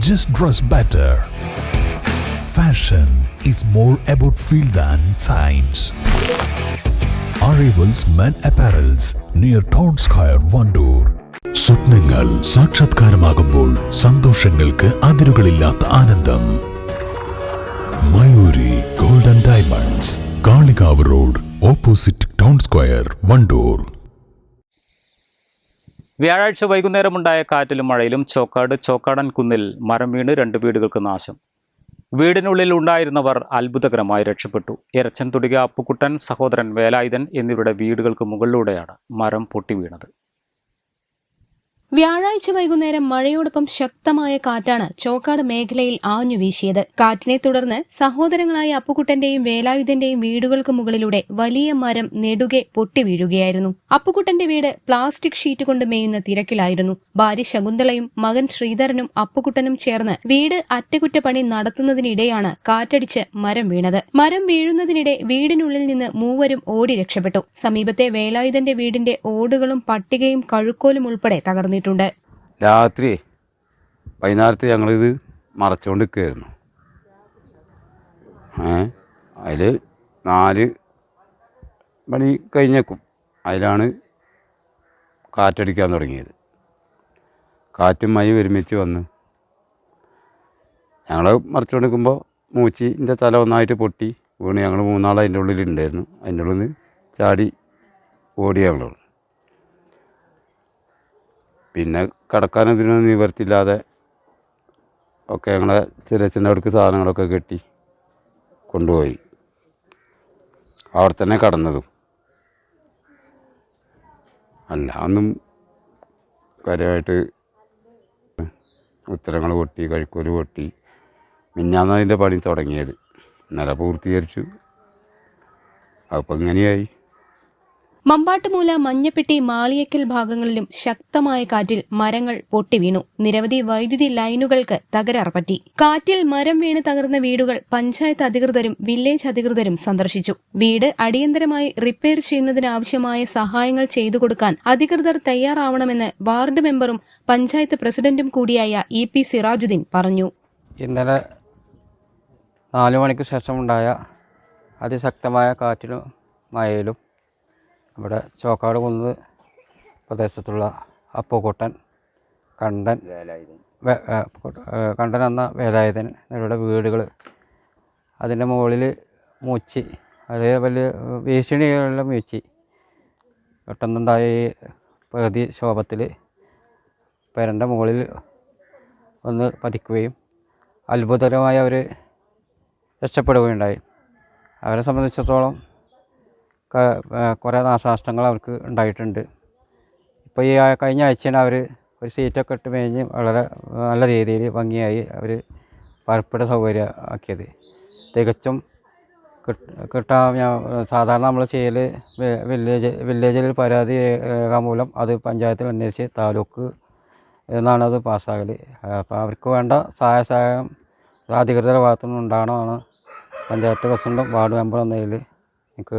Just dress better. Fashion is more about feel than science. Arrivals Men Apparels near Town Square, Vandoor. സ്വപ്നങ്ങൾ സാക്ഷാത്കാരമാകുമ്പോൾ സന്തോഷങ്ങൾക്ക് അതിരുകളില്ലാത്ത ആനന്ദം Mayuri Golden Diamonds Kalikavu road opposite Town Square Wandoor വ്യാഴാഴ്ച വൈകുന്നേരമുണ്ടായ കാറ്റിലും മഴയിലും ചോക്കാട് ചോക്കാടൻ കുന്നിൽ മരം വീണ് രണ്ട് വീടുകൾക്ക് നാശം. വീടിനുള്ളിൽ ഉണ്ടായിരുന്നവർ അത്ഭുതകരമായി രക്ഷപ്പെട്ടു. എരച്ചൻ തുടിക അപ്പുക്കുട്ടൻ സഹോദരൻ വേലായുധൻ എന്നിവരുടെ വീടുകൾക്ക് മുകളിലൂടെയാണ് മരം പൊട്ടി വീണത്. വ്യാഴാഴ്ച വൈകുന്നേരം മഴയോടൊപ്പം ശക്തമായ കാറ്റാണ് ചോക്കാട് മേഖലയിൽ ആഞ്ഞു വീശിയത്. കാറ്റിനെ തുടർന്ന് സഹോദരങ്ങളായ അപ്പുക്കുട്ടന്റെയും വേലായുധന്റെയും വീടുകൾക്ക് മുകളിലൂടെ വലിയ മരം നെടുകെ പൊട്ടി വീഴുകയായിരുന്നു. അപ്പുക്കുട്ടന്റെ വീട് പ്ലാസ്റ്റിക് ഷീറ്റ് കൊണ്ട് മേയുന്ന തിരക്കിലായിരുന്നു. ഭാര്യ ശകുന്തളയും മകൻ ശ്രീധരനും അപ്പുക്കുട്ടനും ചേർന്ന് വീട് അറ്റകുറ്റപ്പണി നടത്തുന്നതിനിടെയാണ് കാറ്റടിച്ച് മരം വീണത്. മരം വീഴുന്നതിനിടെ വീടിനുള്ളിൽ നിന്ന് മൂവരും ഓടി രക്ഷപ്പെട്ടു. സമീപത്തെ വേലായുധന്റെ വീടിന്റെ ഓടുകളും പട്ടികയും കഴുക്കോലും ഉൾപ്പെടെ തകർന്നിട്ടുണ്ട് രാത്രി വൈകുന്നേരത്ത് ഞങ്ങളിത് മറച്ചുകൊണ്ട് നിൽക്കുകയായിരുന്നു അതിൽ നാല് മണി കഴിഞ്ഞേക്കും. അതിലാണ് കാറ്റടിക്കാൻ തുടങ്ങിയത്. കാറ്റും മൈ ഒരുമിച്ച് വന്ന് ഞങ്ങൾ മറച്ചുകൊണ്ട് നിൽക്കുമ്പോൾ മൂച്ചിന്റെ തല ഒന്നായിട്ട് പൊട്ടി വീണ് ഞങ്ങൾ മൂന്നാൾ അതിന്റെ ഉള്ളിൽ ഉണ്ടായിരുന്നു അതിന്റെ ഉള്ളിൽ നിന്ന് ചാടി ഓടി ഞങ്ങൾ പിന്നെ കിടക്കാനും ഇതിനൊന്നും നിവർത്തില്ലാതെ ഒക്കെ ഞങ്ങളെ ചെറിയച്ഛന്റെ അവിടേക്ക് സാധനങ്ങളൊക്കെ കെട്ടി കൊണ്ടുപോയി. അവിടെ തന്നെ കടന്നതും. അല്ല ഒന്നും കാര്യമായിട്ട് ഉത്തരങ്ങൾ പൊട്ടി കഴിക്കൂര് പൊട്ടി. മിന്നാന്നതിന്റെ പണി തുടങ്ങിയത്. ഇന്നലെ പൂർത്തീകരിച്ചു. അപ്പം ഇങ്ങനെയായി മമ്പാട്ടുമൂല മഞ്ഞപ്പെട്ടി മാളിയക്കൽ ഭാഗങ്ങളിലും ശക്തമായ കാറ്റിൽ മരങ്ങൾ പൊട്ടിവീണു. നിരവധി വൈദ്യുതി ലൈനുകൾക്ക് തകരാർ പറ്റി. കാറ്റിൽ മരം വീണ് തകർന്ന വീടുകൾ പഞ്ചായത്ത് അധികൃതരും വില്ലേജ് അധികൃതരും സന്ദർശിച്ചു. വീട് അടിയന്തരമായി റിപ്പയർ ചെയ്യുന്നതിനാവശ്യമായ സഹായങ്ങൾ ചെയ്തു കൊടുക്കാൻ അധികൃതർ തയ്യാറാവണമെന്ന് വാർഡ് മെമ്പറും പഞ്ചായത്ത് പ്രസിഡന്റും കൂടിയായ ഇ പി സിറാജുദ്ദീൻ പറഞ്ഞു. ഇന്നലെ നാലു മണിക്ക് ശേഷമുണ്ടായ അതിശക്തമായ കാറ്റിലും മഴയിലും നമ്മുടെ ചോക്കാട് കുന്ന് പ്രദേശത്തുള്ള അപ്പുക്കുട്ടൻ കണ്ടൻ കണ്ടൻ എന്ന വേലായുധൻ ഇവരുടെ വീടുകൾ അതിന്റെ മുകളിൽ മൂച്ചി അതേ വലിയ ഭീഷണിയുള്ള മൂച്ചി. പെട്ടെന്നുണ്ടായ ഈ പ്രകൃതി ശോഭത്തിൽ പെരന്റെ മുകളിൽ ഒന്ന് പതിക്കുകയും അത്ഭുതകരമായി അവർ രക്ഷപ്പെടുകയുണ്ടായി. അവരെ സംബന്ധിച്ചിടത്തോളം കുറേ നാശനഷ്ടങ്ങൾ അവർക്ക് ഉണ്ടായിട്ടുണ്ട്. ഇപ്പോൾ ഈ കഴിഞ്ഞ ആഴ്ചയാണ് അവർ ഒരു സീറ്റൊക്കെ ഇട്ട് മേഞ്ഞ് വളരെ നല്ല രീതിയിൽ ഭംഗിയായി അവർ പാർപ്പിട സൗകര്യം ആക്കിയത്. തികച്ചും കിട്ട- കിട്ടാൻ ഞാൻ സാധാരണ നമ്മൾ ചെയ്യൽ വില്ലേജ് വില്ലേജിൽ പരാതി രേഖാമൂലം അത് പഞ്ചായത്തിൽ അന്വേഷിച്ച് താലൂക്ക് എന്നാണ് അത് പാസ്സാകൽ അപ്പോൾ അവർക്ക് വേണ്ട സഹായ സഹായം അധികൃതരുടെ ഭാഗത്തുനിന്ന് ഉണ്ടാകണമെന്നാണ് പഞ്ചായത്ത് പ്രസിഡന്റും വാർഡ് മെമ്പറും എന്നതിൽ എനിക്ക്